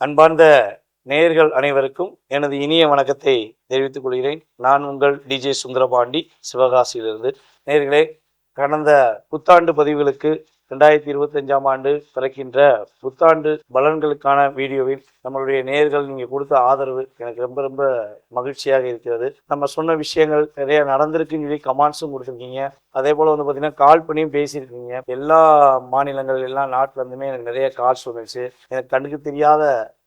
அன்பார்ந்த நேயர்கள் அனைவருக்கும் எனது இனிய வணக்கத்தை தெரிவித்துக் கொள்கிறேன். நான் உங்கள் டிஜே சுந்தரபாண்டி சிவகாசியிலிருந்து. நேயர்களே கடந்த புத்தாண்டு பதிவுகளுக்கு ரெண்டாயிரத்தி இருபத்தஞ்சாம் ஆண்டு பிறக்கின்ற புத்தாண்டு பலன்களுக்கான வீடியோவில் நம்மளுடைய நேர்கள் நீங்கள் கொடுத்த ஆதரவு எனக்கு ரொம்ப ரொம்ப மகிழ்ச்சியாக இருக்கிறது. நம்ம சொன்ன விஷயங்கள் நிறைய நடந்திருக்குன்னு சொல்லி கமெண்ட்ஸும் கொடுத்துருக்கீங்க. அதே போல் வந்து பார்த்தீங்கன்னா கால் பண்ணியும் பேசியிருக்கீங்க. எல்லா மாநிலங்கள் எல்லா நாட்டுல இருந்துமே எனக்கு நிறைய கால்ஸ் வந்துச்சு எனக்கு கண்ணுக்கு தெரியாத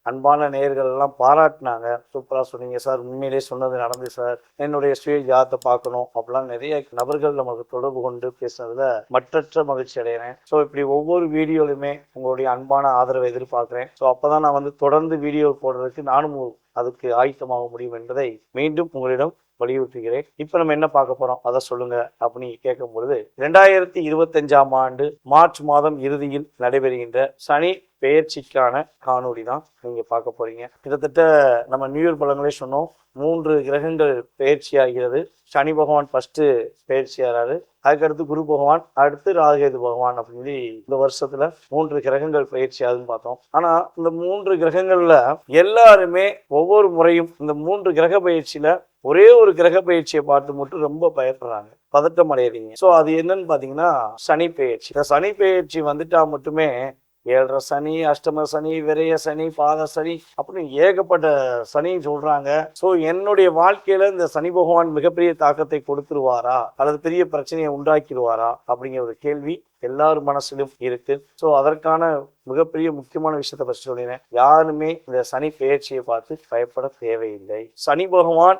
அன்பான நேர்கள் எல்லாம் பாராட்டினாங்க. சூப்பராக சொன்னீங்க சார். உண்மையிலேயே சொன்னது நடந்து சார். என்னுடைய சுய ஜாதத்தை பார்க்கணும் அப்படிலாம் நிறைய நபர்கள் நமக்கு தொடர்பு கொண்டு பேசுனதுல மற்றற்ற மகிழ்ச்சி அடைகிறேன். ஸோ இப்படி ஒவ்வொரு வீடியோலையுமே உங்களுடைய அன்பான ஆதரவை எதிர்பார்க்குறேன். ஸோ அப்பதான் நான் வந்து தொடர்ந்து வீடியோ போடுறதுக்கு நானும் அதுக்கு ஆயத்தமாக முடியும் என்பதை மீண்டும் உங்களிடம் வலியுறுத்துகிறேன். இப்போ நம்ம என்ன பார்க்க போறோம்? அதை சொல்லுங்க அப்படின்னு கேட்கும் பொழுது ரெண்டாயிரத்தி இருபத்தஞ்சாம் ஆண்டு மார்ச் மாதம் இறுதியில் நடைபெறுகின்ற சனி பெயர்ச்சிக்கான காணொலி தான் நீங்க பார்க்க போறீங்க. கிட்டத்தட்ட நம்ம நியூ இயர் சொன்னோம். மூன்று கிரகங்கள் பெயர்ச்சி ஆகிறது சனி பகவான் ஃபர்ஸ்ட் பெயர்ச்சி ஆகிறாரு அதுக்கடுத்து குரு பகவான் அடுத்து ராகேது பகவான் அப்படின்னு சொல்லி இந்த வருஷத்துல மூன்று கிரகங்கள் பயிற்சி ஆகுதுன்னு பார்த்தோம். ஆனா இந்த மூன்று கிரகங்கள்ல எல்லாருமே ஒவ்வொரு முறையும் இந்த மூன்று கிரக பயிற்சியில ஒரே ஒரு கிரக பயிற்சியை பார்த்து மட்டும் ரொம்ப பயப்படுறாங்க. பதட்டம் அடையிறீங்க. ஸோ அது என்னன்னு பார்த்தீங்கன்னா சனி பெயர்ச்சி இந்த சனி பெயர்ச்சி வந்துட்டா மட்டுமே ஏழரை சனி அஷ்டம சனி விரய சனி பாத சனி அப்படின்னு ஏகப்பட்ட சனி சொல்றாங்க. ஸோ என்னுடைய வாழ்க்கையில இந்த சனி பகவான் மிகப்பெரிய தாக்கத்தை கொடுத்துருவாரா? அல்லது பெரிய பிரச்சனையை உண்டாக்கிடுவாரா? அப்படிங்கிற ஒரு கேள்வி எல்லார் மனசிலும் இருக்கு. ஸோ அதற்கான மிகப்பெரிய முக்கியமான விஷயத்தை பற்றி சொல்லினேன் யாருமே இந்த சனி பெயர்ச்சியை பார்த்து பயப்பட தேவையில்லை. சனி பகவான்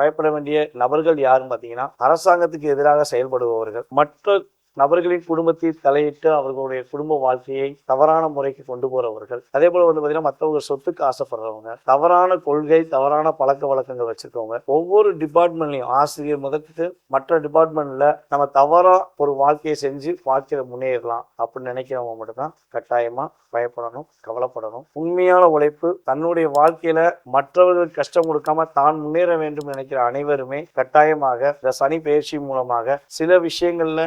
பயப்பட வேண்டிய நபர்கள் யாருன்னு பார்த்தீங்கன்னா அரசாங்கத்துக்கு எதிராக செயல்படுபவர்கள். மற்ற நபர்களின் குடும்பத்தில் தலையிட்டு அவர்களுடைய குடும்ப வாழ்க்கையை தவறான முறைக்கு கொண்டு போறவர்கள். அதே போல வந்து பார்த்தீங்கன்னா மற்றவங்க சொத்துக்கு ஆசைப்படுறவங்க தவறான கொள்கை தவறான பழக்க வழக்கங்கள் வச்சிருக்கவங்க ஒவ்வொரு டிபார்ட்மெண்ட்லையும் ஆசிரியர் முதற்கு மற்ற டிபார்ட்மெண்ட்ல நம்ம தவறா ஒரு வாழ்க்கையை செஞ்சு வாழ்க்கையில முன்னேறலாம் அப்படின்னு நினைக்கிறவங்க மட்டும்தான் கட்டாயமா பயப்படணும் கவலைப்படணும். உண்மையான உழைப்பு தன்னுடைய வாழ்க்கையில மற்றவர்கள் கஷ்டம் கொடுக்காம தான் முன்னேற வேண்டும் நினைக்கிற அனைவருமே கட்டாயமாக இந்த சனி பயிற்சி மூலமாக சில விஷயங்கள்ல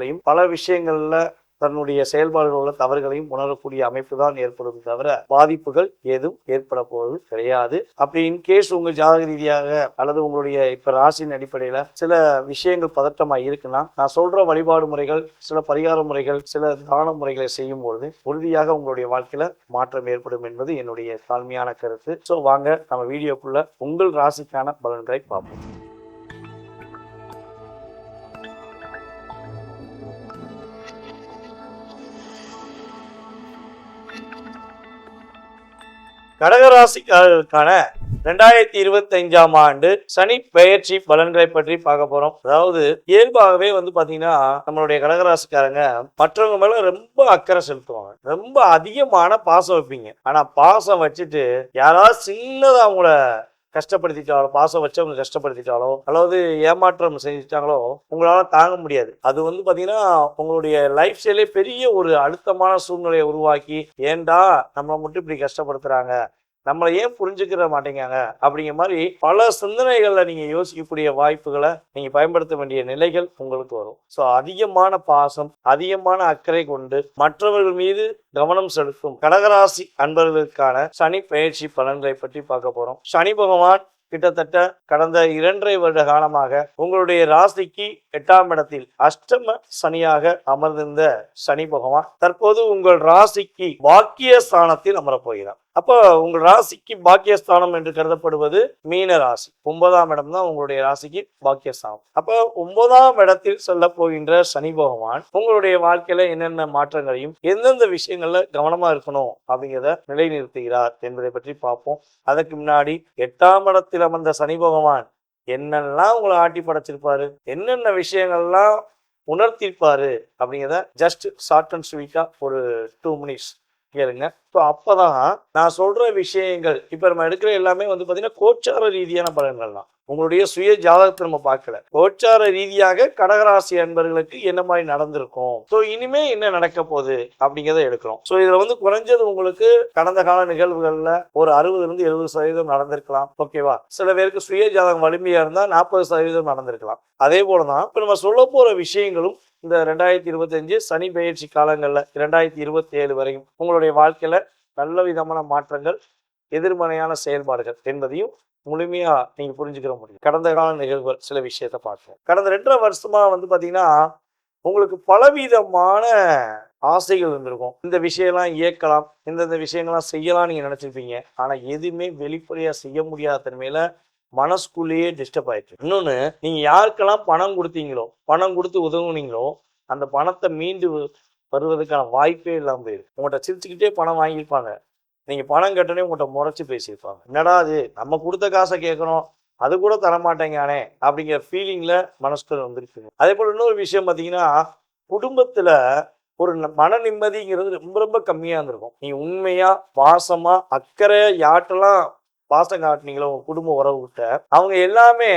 நன்மைகளையும் பல விஷயங்கள்ல தன்னுடைய செயல்பாடுகள் உள்ள தவறுகளையும் உணரக்கூடிய அமைப்பு தான் ஏற்படும் தவிர பாதிப்புகள் ஏதும் ஏற்பட போவது கிடையாது. அப்படி இன்கேஸ் உங்க ஜாதக ரீதியாக அல்லது உங்களுடைய இப்ப ராசியின் அடிப்படையில சில விஷயங்கள் பதட்டமா இருக்குன்னா நான் சொல்ற வழிபாடு முறைகள் சில பரிகார முறைகள் சில தான முறைகளை செய்யும் பொழுது உறுதியாக உங்களுடைய வாழ்க்கையில மாற்றம் ஏற்படும் என்பது என்னுடைய தாழ்மையான கருத்து. ஸோ வாங்க நம்ம வீடியோக்குள்ள உங்கள் ராசிக்கான பலன்களை பார்ப்போம். கடகராசிக்காரர்களுக்கான ரெண்டாயிரத்தி இருபத்தி அஞ்சாம் ஆண்டு சனி பெயர்ச்சி பலன்களை பற்றி பார்க்க போறோம். அதாவது இயல்பாகவே வந்து பாத்தீங்கன்னா நம்மளுடைய கடகராசிக்காரங்க மற்றவங்க மேல ரொம்ப அக்கறை செலுத்துவாங்க. ரொம்ப அதிகமான பாசம் வைப்பீங்க. ஆனா பாசம் வச்சுட்டு யாராவது சின்னதா அவங்கள கஷ்டப்படுத்திட்டாலோ பாசம் வச்சவங்க கஷ்டப்படுத்திட்டாலோ அல்லது ஏமாற்றம் செஞ்சுட்டாங்களோ உங்களால தாங்க முடியாது. அது வந்து பாத்தீங்கன்னா உங்களுடைய லைஃப் ஸ்டைலே பெரிய ஒரு அழுத்தமான சூழ்நிலையை உருவாக்கி ஏன்டா நம்மளை மட்டும் இப்படி கஷ்டப்படுத்துறாங்க? நம்மளை ஏன் புரிஞ்சுக்கிற மாட்டேங்காங்க? அப்படிங்கிற மாதிரி பல சிந்தனைகளில் நீங்க யோசிக்கக்கூடிய வாய்ப்புகளை நீங்க பயன்படுத்த வேண்டிய நிலைகள் உங்களுக்கு வரும். ஸோ அதிகமான பாசம் அதிகமான அக்கறை கொண்டு மற்றவர்கள் மீது கவனம் செலுத்தும் கடகராசி அன்பர்களுக்கான சனி பயிற்சி பலன்களை பற்றி பார்க்க போறோம். சனி பகவான் கிட்டத்தட்ட கடந்த இரண்டரை வருட காலமாக உங்களுடைய ராசிக்கு எட்டாம் இடத்தில் அஷ்டம சனியாக அமர்ந்திருந்த சனி பகவான் தற்போது உங்கள் ராசிக்கு வாக்கிய ஸ்தானத்தில் அமரப்போகிறார் அப்போ உங்கள் ராசிக்கு பாக்கியஸ்தானம் என்று கருதப்படுவது மீன ராசி. ஒன்பதாம் இடம் தான் உங்களுடைய ராசிக்கு பாக்கியஸ்தானம். அப்போ ஒன்பதாம் இடத்தில் சொல்ல போகின்ற சனி பகவான் உங்களுடைய வாழ்க்கையில என்னென்ன மாற்றங்களையும் எந்தெந்த விஷயங்கள்ல கவனமா இருக்கணும் அப்படிங்கிறத நிலைநிறுத்துகிறார் என்பதை பற்றி பார்ப்போம். அதுக்கு முன்னாடி எட்டாம் இடத்தில் அமர்ந்த சனி பகவான் என்னெல்லாம் உங்களை ஆட்டி படைச்சிருப்பாரு என்னென்ன விஷயங்கள்லாம் உணர்த்திருப்பாரு அப்படிங்கிறத ஜஸ்ட் ஷார்ட் அண்ட் ஸ்வீட்டா ஒரு டூ மினிட்ஸ் கேளுங்க. ஸோ அப்பதான் நான் சொல்ற விஷயங்கள் இப்போ நம்ம எடுக்கிற எல்லாமே வந்து பார்த்தீங்கன்னா கோச்சார ரீதியான பலன்கள் தான். உங்களுடைய சுய ஜாதகத்தை நம்ம பார்க்கல. கோச்சார ரீதியாக கடகராசி அன்பர்களுக்கு என்ன மாதிரி நடந்திருக்கும்? ஸோ இனிமே என்ன நடக்க போகுது அப்படிங்கிறத எடுக்கிறோம். ஸோ இதில் வந்து குறைஞ்சது உங்களுக்கு கடந்த கால நிகழ்வுகளில் ஒரு அறுபதுல இருந்து எழுபது சதவீதம் நடந்திருக்கலாம். ஓகேவா சில பேருக்கு சுய ஜாதகம் வலிமையாக இருந்தால் நாற்பது சதவீதம் நடந்திருக்கலாம். அதே போலதான் இப்போ நம்ம சொல்ல போகிற விஷயங்களும் இந்த ரெண்டாயிரத்தி இருபத்தஞ்சு சனி பயிற்சி காலங்களில் ரெண்டாயிரத்தி இருபத்தி ஏழு வரையும் உங்களுடைய வாழ்க்கையில் நல்ல விதமான மாற்றங்கள் எதிர்மறையான செயல்பாடுகள் என்பதையும் முழுமையாக நீங்கள் புரிஞ்சுக்கிற முடியும். கடந்த கால நிகழ்வுகள் சில விஷயத்த பார்ப்போம். கடந்த ரெண்டரை வருஷமாக வந்து பார்த்தீங்கன்னா உங்களுக்கு பலவிதமான ஆசைகள் இருந்திருக்கும். இந்த விஷயம்லாம் இயக்கலாம் இந்தந்த விஷயங்கள்லாம் செய்யலாம் நீங்கள் நினச்சிருப்பீங்க. ஆனால் எதுவுமே வெளிப்படையாக செய்ய முடியாத தன்மையில் மனசுக்குள்ளேயே டிஸ்டர்ப் ஆயிட்டு இன்னொன்று நீங்கள் யாருக்கெல்லாம் பணம் கொடுத்தீங்களோ பணம் கொடுத்து உதவுனீங்களோ அந்த பணத்தை மீண்டு வருவதற்கான வாய்ப்பே இல்லாமல் போயிருக்கு. உங்கள்கிட்ட சிரிச்சுக்கிட்டே பணம் வாங்கியிருப்பாங்க. நீங்கள் பணம் கட்டணே உங்கள்கிட்ட முறைச்சி பேசியிருப்பாங்க. என்னடா அது? நம்ம கொடுத்த காசை கேட்குறோம். அது கூட தரமாட்டேங்கானே அப்படிங்கிற ஃபீலிங்கில் மனசுக்குள்ள வந்துருக்குங்க அதே போல் இன்னொரு விஷயம் பார்த்தீங்கன்னா குடும்பத்தில் ஒரு மன நிம்மதிங்கிறது ரொம்ப ரொம்ப கம்மியாக இருந்திருக்கும். நீ உண்மையாக பாசமாக அக்கறை யாட்டெல்லாம் பாசம் காட்டினீங்களோ உங்க குடும்ப உறவுகிட்ட அவங்க எல்லாமே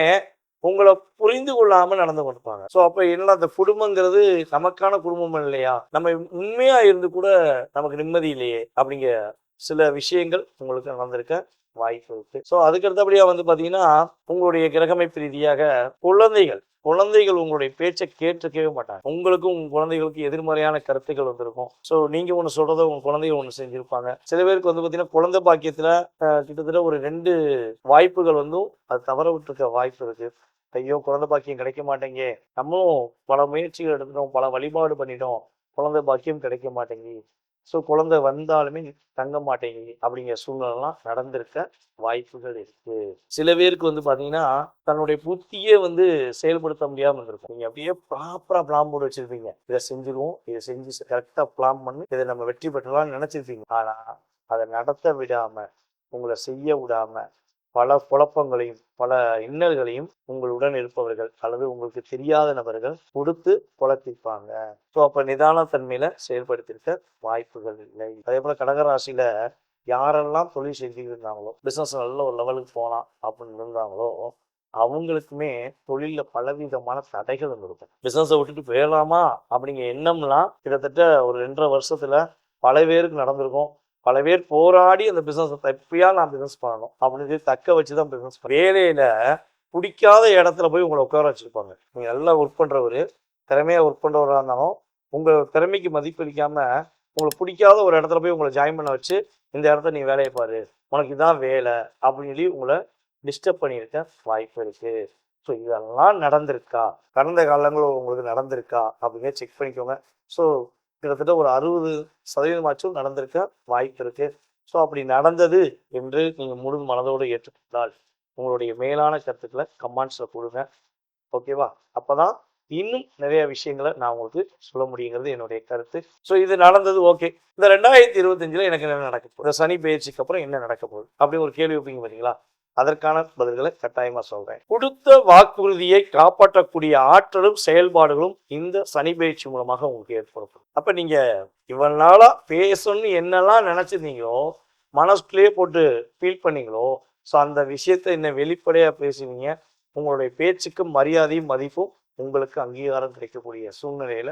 உங்களை புரிந்து கொள்ளாம நடந்து கொண்டிருப்பாங்க. ஸோ அப்ப என்ன அந்த குடும்பங்கிறது நமக்கான குடும்பம் இல்லையா? நம்ம உண்மையா இருந்து கூட நமக்கு நிம்மதி இல்லையே? அப்படிங்கிற சில விஷயங்கள் உங்களுக்கு நடந்திருக்கேன் வாய்ப்பு இருக்கு. ஸோ அதுக்கு அடுத்தபடியா வந்து பாத்தீங்கன்னா உங்களுடைய கிரகமைப்பு ரீதியாக குழந்தைகள் குழந்தைகள் உங்களுடைய பேச்சை கேட்டுக்கவே மாட்டாங்க. உங்களுக்கும் உங்க குழந்தைகளுக்கு எதிர்மறையான கருத்துக்கள் வந்திருக்கும். ஸோ நீங்க ஒன்று சொல்றதை உங்க குழந்தைங்க ஒன்று செஞ்சிருப்பாங்க. சில பேருக்கு வந்து பார்த்தீங்கன்னா குழந்தை பாக்கியத்துல கிட்டத்தட்ட ஒரு ரெண்டு வாய்ப்புகள் வந்தும் அது தவற விட்டுருக்க வாய்ப்பு இருக்கு. ஐயோ குழந்தை பாக்கியம் கிடைக்க மாட்டேங்க. நம்மளும் பல முயற்சிகள் எடுத்துட்டோம் பல வழிபாடு பண்ணிட்டோம். குழந்தை பாக்கியம் கிடைக்க மாட்டேங்குது. ஸோ குழந்தை வந்தாலுமே தங்க மாட்டேங்குது அப்படிங்கிற சூழ்நிலைலாம் நடந்திருக்க வாய்ப்புகள் இருக்கு. சில பேருக்கு வந்து பார்த்தீங்கன்னா தன்னுடைய புத்தியே வந்து செயல்படுத்த முடியாமல் இருந்திருக்கும். நீங்கள் அப்படியே ப்ராப்பராக பிளான் போட்டு வச்சிருப்பீங்க. இதை செஞ்சிருவோம் இதை செஞ்சு கரெக்டாக பிளான் பண்ணி இதை நம்ம வெற்றி பெற்றலாம்னு நினச்சிருப்பீங்க. ஆனால் அதை நடத்த விடாமல் உங்களை செய்ய விடாமல் பல குழப்பங்களையும் பல இன்னல்களையும் உங்களுடன் இருப்பவர்கள் அல்லது உங்களுக்கு தெரியாத நபர்கள் கொடுத்து குழப்பிப்பாங்க. ஸோ அப்ப நிதானத்தன்மையில செயல்படுத்திருக்க வாய்ப்புகள் இல்லை. அதே போல கடகராசியில யாரெல்லாம் தொழில் செஞ்சுக்கிட்டு இருந்தாங்களோ பிசினஸ் நல்ல ஒரு லெவலுக்கு போகலாம் அப்படின்னு இருந்தாங்களோ அவங்களுக்குமே தொழில பலவிதமான தடைகள் இருந்திருக்கும். பிசினஸை விட்டுட்டு போயிடலாமா அப்படிங்கிற எண்ணம்லாம் கிட்டத்தட்ட ஒரு ரெண்டரை வருஷத்துல பல பேருக்கு நடந்திருக்கும். பல பேர் போராடி அந்த பிஸ்னஸ் எப்படியா நான் பிஸ்னஸ் பண்ணணும். அப்படின்னு சொல்லி தக்க வச்சுதான் பிஸ்னஸ் வேலையில் பிடிக்காத இடத்துல போய் உங்களை உட்கார வச்சுருப்பாங்க. நீங்கள் நல்லா ஒர்க் பண்ணுறவர் திறமையாக ஒர்க் பண்ணுறவராக இருந்தாலும் உங்கள் திறமைக்கு மதிப்பளிக்காமல் உங்களை பிடிக்காத ஒரு இடத்துல போய் உங்களை ஜாயின் பண்ண வச்சு இந்த இடத்த நீ வேலையை பாரு உனக்கு இதான் வேலை அப்படின்னு சொல்லி உங்களை டிஸ்டர்ப் பண்ணியிருக்க வாய்ப்பு இருக்குது ஸோ இதெல்லாம் நடந்திருக்கா? கடந்த காலங்களில் உங்களுக்கு நடந்திருக்கா? அப்படின்னு செக் பண்ணிக்கோங்க. ஸோ கிட்டத்தட்ட ஒரு அறுபது சதவீதமாச்சும் நடந்திருக்க வாய்ப்பு இருக்கு. ஸோ அப்படி நடந்தது என்று நீங்கள் முழு மனதோடு ஏற்றுக்கொண்டால் உங்களுடைய மேலான கருத்துக்களை கமெண்ட்ஸில் கொடுங்க ஓகேவா அப்பதான் இன்னும் நிறைய விஷயங்களை நான் உங்களுக்கு சொல்ல முடியுங்கிறது என்னுடைய கருத்து. ஸோ இது நடந்தது ஓகே இந்த ரெண்டாயிரத்தி இருபத்தஞ்சில் எனக்கு என்ன நடக்க போகுது? இந்த சனி பயிற்சிக்கு அப்புறம் என்ன நடக்க போகுது? அப்படி ஒரு கேள்வி வைப்பீங்க பார்த்தீங்களா அதற்கான பதில்களை கட்டாயமா சொல்றேன். கொடுத்த வாக்குறுதியை காப்பாற்றக்கூடிய ஆற்றலும் செயல்பாடுகளும் இந்த சனி பயிற்சி மூலமாக உங்களுக்கு ஏற்படும் அப்ப நீங்க இவ்வளவு நாளாக பேசணும்னு என்னெல்லாம் நினைச்சிருந்தீங்களோ மனசுக்குள்ளேயே போட்டு ஃபீல் பண்ணீங்களோ ஸோ அந்த விஷயத்தை என்ன வெளிப்படையா பேசுவீங்க உங்களுடைய பேச்சுக்கு மரியாதையும் மதிப்பும் உங்களுக்கு அங்கீகாரம் கிடைக்கக்கூடிய சூழ்நிலையில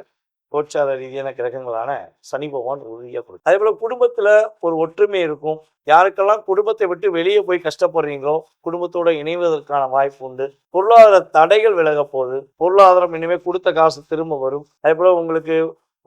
கோச்சார ரீதியான கிரகங்களான சனி பகவான் உறுதியாக கொடுக்கும். அதே போல குடும்பத்துல ஒரு ஒற்றுமை இருக்கும். யாருக்கெல்லாம் குடும்பத்தை விட்டு வெளியே போய் கஷ்டப்படுறீங்களோ குடும்பத்தோட இணைவதற்கான வாய்ப்பு உண்டு. பொருளாதார தடைகள் விலக போகுது. பொருளாதாரம் இனிமேல் கொடுத்த காசு திரும்ப வரும். அதே போல உங்களுக்கு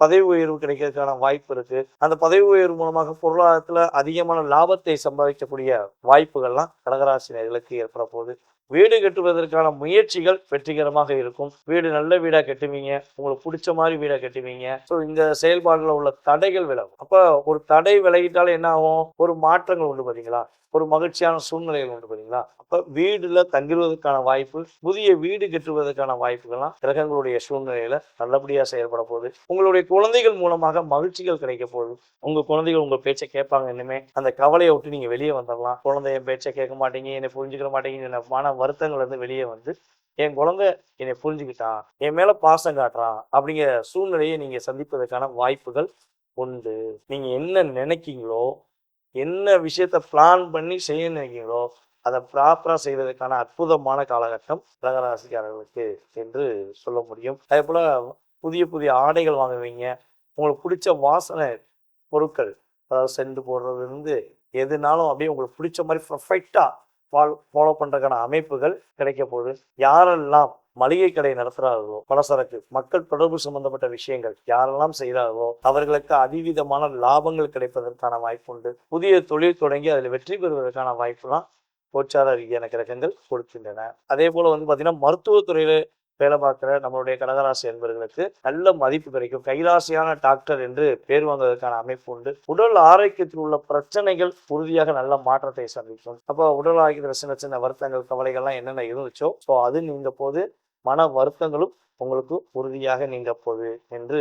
பதவி உயர்வு கிடைக்கிறதுக்கான வாய்ப்பு இருக்கு. அந்த பதவி உயர்வு மூலமாக பொருளாதாரத்துல அதிகமான லாபத்தை சம்பாதிக்கக்கூடிய வாய்ப்புகள்லாம் கடகராசினர்களுக்கு ஏற்பட போகுது. வீடு கட்டுவதற்கான முயற்சிகள் வெற்றிகரமாக இருக்கும். வீடு நல்ல வீடா கட்டுவீங்க. உங்களுக்கு பிடிச்ச மாதிரி வீடா கட்டுவீங்க. ஸோ இந்த செயல்பாடுல உள்ள தடைகள் விலகும். அப்ப ஒரு தடை விலகிட்டாலும் என்ன ஆகும்? ஒரு மாற்றங்கள் உண்டு பாத்தீங்களா? ஒரு மகிழ்ச்சியான சூழ்நிலைகள் உண்டு பார்த்தீங்களா அப்ப வீடுல தங்கிடுவதற்கான வாய்ப்பு புதிய வீடு கட்டுவதற்கான வாய்ப்புகள்லாம் கிரகங்களுடைய சூழ்நிலையில நல்லபடியா செயல்பட போகுது. உங்களுடைய குழந்தைகள் மூலமாக மகிழ்ச்சிகள் கிடைக்க போகுது. உங்க குழந்தைகள் உங்க பேச்சை கேட்பாங்க இனிமே. அந்த கவலையை விட்டு நீங்க வெளியே வந்துடலாம் குழந்தை என் பேச்சை கேட்க மாட்டீங்க என்னை புரிஞ்சுக்கிற மாட்டீங்க என்ன மன வருத்தங்கள் இருந்து வெளியே வந்து என் குழந்தை என்னை புரிஞ்சுக்கிட்டான் என் மேல பாசம் காட்டுறான் அப்படிங்கிற சூழ்நிலையை நீங்க சந்திப்பதற்கான வாய்ப்புகள் உண்டு. நீங்க என்ன நினைக்கீங்களோ என்ன விஷயத்த பிளான் பண்ணி செய்ய நினைக்கிறீங்களோ அதை ப்ராப்பராக செய்வதற்கான அற்புதமான காலகட்டம் கடகராசிக்காரர்களுக்கு என்று சொல்ல முடியும். அதே போல் புதிய புதிய ஆடைகள் வாங்குவீங்க. உங்களுக்கு பிடிச்ச வாசனை பொருட்கள் அதாவது சென்று போடுறதுலேருந்து எதுனாலும் அப்படியே உங்களுக்கு பிடிச்ச மாதிரி பர்ஃபெக்டாக ஃபாலோ ஃபாலோ பண்ணுறதுக்கான அமைப்புகள் கிடைக்க போகுது. யாரெல்லாம் மளிகை கடை நடத்துகிறார்களோ பலசரக்கு மக்கள் தொடர்பு சம்பந்தப்பட்ட விஷயங்கள் யாரெல்லாம் செய்கிறார்களோ அவர்களுக்கு அதிவிதமான லாபங்கள் கிடைப்பதற்கான வாய்ப்பு உண்டு புதிய தொழில் தொடங்கி அதில் வெற்றி பெறுவதற்கான வாய்ப்புலாம் கோச்சார ரீதியான கிரகங்கள் கொடுக்கின்றன. அதே போல வந்து பார்த்தீங்கன்னா மருத்துவத்துறையில வேலை பார்க்குற நம்மளுடைய கடகராசி என்பவர்களுக்கு நல்ல மதிப்பு கிடைக்கும். கைராசியான டாக்டர் என்று பேர் வாங்குவதற்கான அமைப்பு உண்டு உடல் ஆரோக்கியத்தில் உள்ள பிரச்சனைகள் உறுதியாக நல்ல மாற்றத்தை சந்திக்கும். அப்போ உடல் ஆரோக்கியத்தில் சின்ன சின்ன வருத்தங்கள் கவலைகள்லாம் என்னென்ன இருந்துச்சோ ஸோ அது நீங்க போது மன வருத்தங்களும் உங்களுக்கு உறுதியாக நீங்க போகுது என்று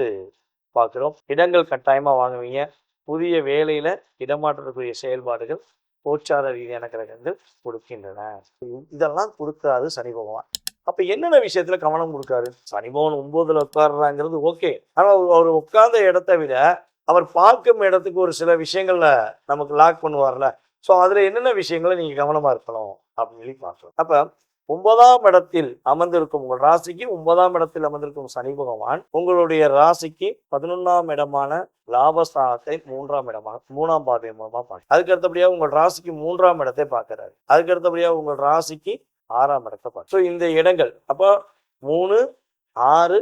பார்க்கிறோம். இடங்கள் கட்டாயமா வாங்குவீங்க. புதிய வேலையில இடமாற்றக்கூடிய செயல்பாடுகள் கோச்சார ரீதியான கிரகங்கள் கொடுக்கின்றன. இதெல்லாம் கொடுக்காது சனி பகவான். அப்ப என்னென்ன விஷயத்துல கவனம் கொடுக்காரு? சனி பகவான் ஒன்பதுல உட்கார்றாங்கிறது ஓகே. ஆனா அவர் அவர் உட்கார்ந்த இடத்தை விட அவர் பார்க்கும் இடத்துக்கு ஒரு சில விஷயங்கள்ல நமக்கு லாக் பண்ணுவார்ல. ஸோ அதுல என்னென்ன விஷயங்களை நீங்க கவனமா இருக்கணும் அப்படின்னு சொல்லி பார்க்கலாம் அப்ப ஒன்பதாம் இடத்தில் அமர்ந்திருக்கும் உங்கள் ராசிக்கு ஒன்பதாம் இடத்தில் அமர்ந்திருக்கும் சனி பகவான் உங்களுடைய ராசிக்கு பதினொன்றாம் இடமான லாபஸ்தானத்தை மூன்றாம் இடமாக மூணாம் பாதை மூலமா பார்க்க. அதுக்கு அடுத்தபடியாக உங்கள் ராசிக்கு மூன்றாம் இடத்தை பார்க்கிறாரு. அதுக்கு அடுத்தபடியாக உங்கள் ராசிக்கு ஆறாம் இடத்தை பார்க்க. ஸோ இந்த இடங்கள் அப்போ மூணு ஆறு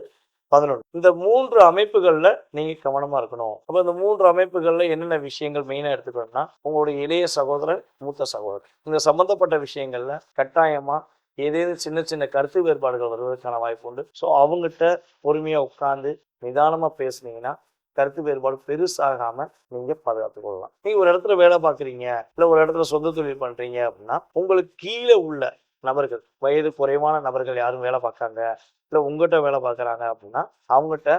பதினொன்று. இந்த மூன்று அமைப்புகள்ல நீங்க கவனமா இருக்கணும். அப்போ இந்த மூன்று அமைப்புகள்ல என்னென்ன விஷயங்கள் மெயினா எடுத்துக்கணும்னா உங்களுடைய இளைய சகோதரர் மூத்த சகோதரர். இந்த சம்மந்தப்பட்ட விஷயங்கள்ல கட்டாயமா ஏதேனும் சின்ன சின்ன கருத்து வேறுபாடுகள் வருவதற்கான வாய்ப்பு உண்டு. ஸோ அவங்ககிட்ட பொறுமையாக உட்காந்து நிதானமாக பேசுனீங்கன்னா கருத்து வேறுபாடு பெருசாகாம நீங்க பாதுகாத்து கொள்ளலாம். நீங்க ஒரு இடத்துல வேலை பார்க்குறீங்க இல்லை ஒரு இடத்துல சொந்த தொழில் பண்றீங்க அப்படின்னா உங்களுக்கு கீழே உள்ள நபர்கள் வயது குறைவான நபர்கள் யாரும் வேலை பார்க்காங்க இல்லை உங்ககிட்ட வேலை பார்க்குறாங்க அப்படின்னா அவங்ககிட்ட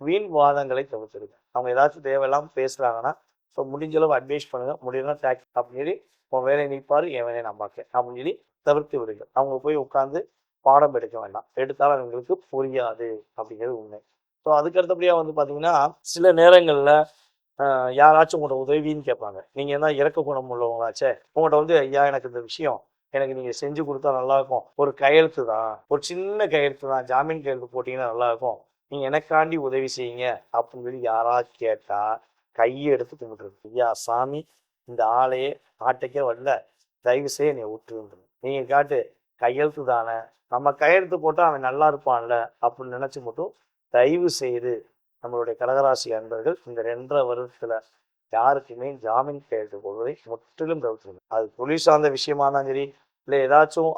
வீண் வாதங்களை தவிர்த்துருங்க அவங்க ஏதாச்சும் தேவையில்லாம பேசுறாங்கன்னா ஸோ முடிஞ்ச அளவு அட்வைஸ் பண்ணுங்க. முடியலன்னா டேக்ஸ் அப்படின்னு சொல்லி உன் வேலையை நிற்பாரு என் வேலையை நான் அப்படின்னு சொல்லி தவிர்த்து விடுங்கள். அவங்க போய் உட்காந்து பாடம் எடுக்க வேண்டாம். எடுத்தாலும் அவங்களுக்கு புரியாது அப்படிங்கிறது உண்மை. ஸோ அதுக்கு அடுத்தபடியாக வந்து பார்த்தீங்கன்னா சில நேரங்களில் யாராச்சும் உங்களோட உதவின்னு கேட்பாங்க. நீங்கள் என்ன இறக்க குணம் உள்ளவங்களாச்சே? உங்கள்கிட்ட வந்து ஐயா எனக்கு இந்த விஷயம். எனக்கு நீங்கள் செஞ்சு கொடுத்தா நல்லாயிருக்கும். ஒரு கையெழுத்து தான். ஒரு சின்ன கையெழுத்து தான். ஜாமீன் கையெழுத்து போட்டிங்கன்னா நல்லாயிருக்கும். நீங்கள் எனக்காண்டி உதவி செய்யுங்க. அப்படின்னு சொல்லி யாராச்சும் கேட்டால் கையை எடுத்து கும்பிட்டுருக்கு ஐயா சாமி இந்த ஆளையே ஆட்டைக்கே வரல. தயவு செய்ய என்னை விட்டுருந்துரு நீங்கள் காட்டு கையெழுத்து தானே நம்ம கையெழுத்து போட்டால் அவன் நல்லா இருப்பான்ல அப்படின்னு நினச்சி மட்டும் தயவு செய்து நம்மளுடைய கடகராசி அன்பர்கள் இந்த ரெண்டரை வருஷத்தில் யாருக்குமே ஜாமீன் கையெழுத்து போடுவதை முற்றிலும் தவிர்த்துருங்க. அது தொழில் சார்ந்த விஷயமா இருந்தாலும் சரி இல்லை ஏதாச்சும்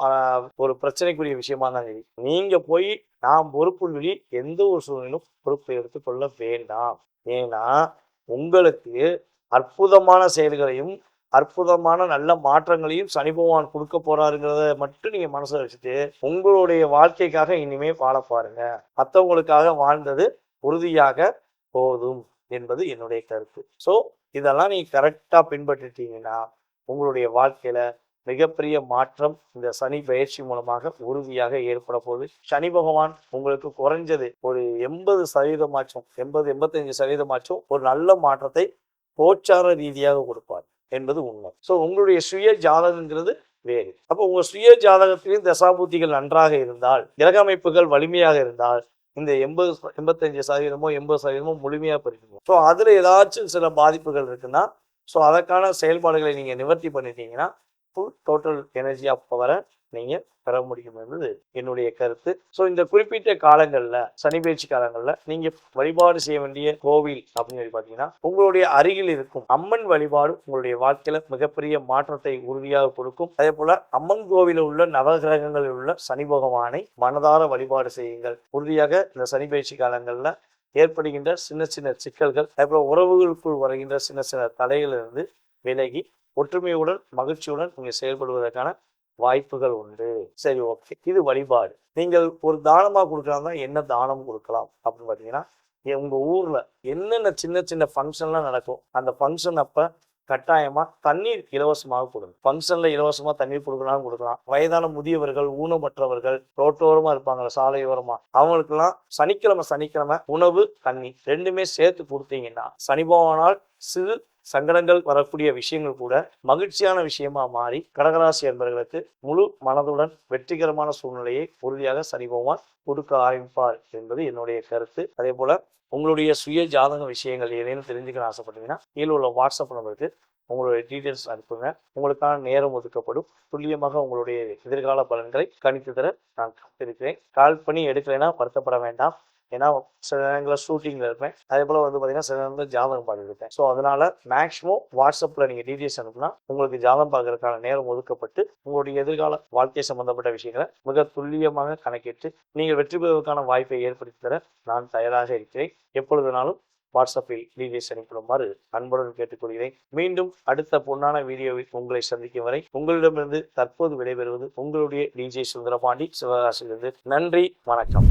ஒரு பிரச்சனைக்குரிய விஷயமா இருந்தாலும் சரி நீங்கள் போய் நாம் பொறுப்பு சொல்லி எந்த ஒரு சூழ்நிலும் பொறுப்பை எடுத்துக்கொள்ள வேண்டாம். ஏன்னா உங்களுக்கு அற்புதமான செயல்களையும் அற்புதமான நல்ல மாற்றங்களையும் சனி பகவான் கொடுக்க போறாருங்கிறத மட்டும் நீங்க மனசுல வச்சுட்டு உங்களுடைய வாழ்க்கைக்காக இனிமே வாழ பாருங்க. மற்றவங்களுக்காக வாழ்ந்தது உறுதியாக போதும் என்பது என்னுடைய கருத்து. ஸோ இதெல்லாம் நீங்க கரெக்டா பின்பற்றிட்டீங்கன்னா உங்களுடைய வாழ்க்கையில மிகப்பெரிய மாற்றம் இந்த சனி பயிற்சி மூலமாக உறுதியாக ஏற்பட போகுது. சனி பகவான் உங்களுக்கு குறைஞ்சது ஒரு எண்பது சதவீதமாச்சும் எண்பது எண்பத்தஞ்சு சதவீதமாச்சும் ஒரு நல்ல மாற்றத்தை கோச்சார ரீதியாக கொடுப்பார். என்பது உண்மை. ஸோ உங்களுடைய சுய ஜாதகங்கிறது வேறு. அப்போ உங்கள் சுய ஜாதகத்திலையும் தசாபூத்திகள் நன்றாக இருந்தால் கிரக அமைப்புகள் வலிமையாக இருந்தால் இந்த எண்பது எண்பத்தஞ்சு சதவீதமோ எண்பது சதவீதமோ முழுமையாக பெருகும் ஸோ அதில் ஏதாச்சும் சில பாதிப்புகள் இருக்குன்னா ஸோ அதற்கான செயல்பாடுகளை நீங்கள் நிவர்த்தி பண்ணிட்டீங்கன்னா ஃபுல் டோட்டல் எனர்ஜி ஆஃப் பவரை நீங்கள் பெற முடியும் என்பது என்னுடைய கருத்து. ஸோ இந்த குறிப்பிட்ட காலங்களில் சனி பயிற்சி காலங்களில் நீங்கள் வழிபாடு செய்ய வேண்டிய கோவில் அப்படின்னு சொல்லி பார்த்தீங்கன்னா உங்களுடைய அருகில் இருக்கும் அம்மன் வழிபாடு உங்களுடைய வாழ்க்கையில மிகப்பெரிய மாற்றத்தை உறுதியாக கொடுக்கும். அதே போல அம்மன் கோவிலில் உள்ள நவகிரகங்களில் உள்ள சனி பகவானை மனதார வழிபாடு செய்யுங்கள். உறுதியாக இந்த சனி பயிற்சி காலங்களில் ஏற்படுகின்ற சின்ன சின்ன சிக்கல்கள் அதே போல உறவுகளுக்குள் வருகின்ற சின்ன சின்ன தடைகளிலிருந்து விலகி ஒற்றுமையுடன் மகிழ்ச்சியுடன் நீங்க செயல்படுவதற்கான வாய்ப்புகள் உண்டு. சரி ஓகே. இது வழிபாடு. நீங்கள் ஒரு தானமா கொடுக்கலாம் தான் என்ன தானம் கொடுக்கலாம் அப்படின்னு பார்த்தீங்கன்னா எ- உங்க ஊர்ல என்னென்ன சின்ன சின்ன ஃபங்க்ஷன்லாம் நடக்கும் அந்த ஃபங்க்ஷன் அப்ப கட்டாயமா தண்ணீர் இலவசமாக கொடுங்க. ஃபங்க்ஷன்ல இலவசமா தண்ணீர் கொடுக்கலாம் கொடுக்கலாம். வயதான முதியவர்கள் ஊனமற்றவர்கள் ரோட்டோரமா இருப்பாங்க சாலையோரமா அவங்களுக்கெல்லாம் சனிக்கிழமை சனிக்கிழமை உணவு தண்ணி ரெண்டுமே சேர்த்து கொடுத்தீங்கன்னா சனி பகவானால் சிறு சங்கடங்கள் வரக்கூடிய விஷயங்கள் கூட மகிழ்ச்சியான விஷயமா மாறி கடகராசி என்பவர்களுக்கு முழு மனதுடன் வெற்றிகரமான சூழ்நிலையை உறுதியாக சனி பகவான் கொடுக்க ஆரம்பிப்பார் என்பது என்னுடைய கருத்து. அதே போல உங்களுடைய சுய ஜாதக விஷயங்கள் ஏதேனும் தெரிஞ்சுக்கணும் ஆசைப்பட்டீங்கன்னா கீழே உள்ள வாட்ஸ்அப் நம்பருக்கு உங்களுடைய டீட்டெயில்ஸ் அனுப்புங்க. உங்களுக்கான நேரம் ஒதுக்கப்படும். துல்லியமாக உங்களுடைய எதிர்கால பலன்களை கணித்து தர நான் காத்திருக்கிறேன். கால் பண்ணி எடுக்கலைன்னா வருத்தப்பட வேண்டாம். ஏன்னா சில நேரங்களில் ஷூட்டிங்கில் இருப்பேன். அதே போல் வந்து பார்த்தீங்கன்னா சில நேரங்களில் ஜாதகம் பார்த்துருப்பேன் ஸோ அதனால் மேக்ஸிமம் வாட்ஸ்அப்பில் நீங்கள் டீட்டெயில்ஸ் அனுப்புனா உங்களுக்கு ஜாதகம் பார்க்கறதுக்கான நேரம் ஒதுக்கப்பட்டு உங்களுடைய எதிர்கால வாழ்க்கை சம்பந்தப்பட்ட விஷயங்களை மிக துல்லியமாக கணக்கிட்டு நீங்கள் வெற்றி பெறுவதற்கான வாய்ப்பை ஏற்படுத்தி தர நான் தயாராக இருக்கிறேன். எப்பொழுதுனாலும் வாட்ஸ்அப்பில் டீட்டெயில்ஸ் அனுப்பிடுமாறு அன்புடன் கேட்டுக்கொள்கிறேன். மீண்டும் அடுத்த பொன்னான வீடியோவில் உங்களை சந்திக்கும் வரை உங்களிடமிருந்து தற்போது விடைபெறுவது உங்களுடைய டிஜே சுந்தரபாண்டி சிவகாசியிலிருந்து. நன்றி வணக்கம்.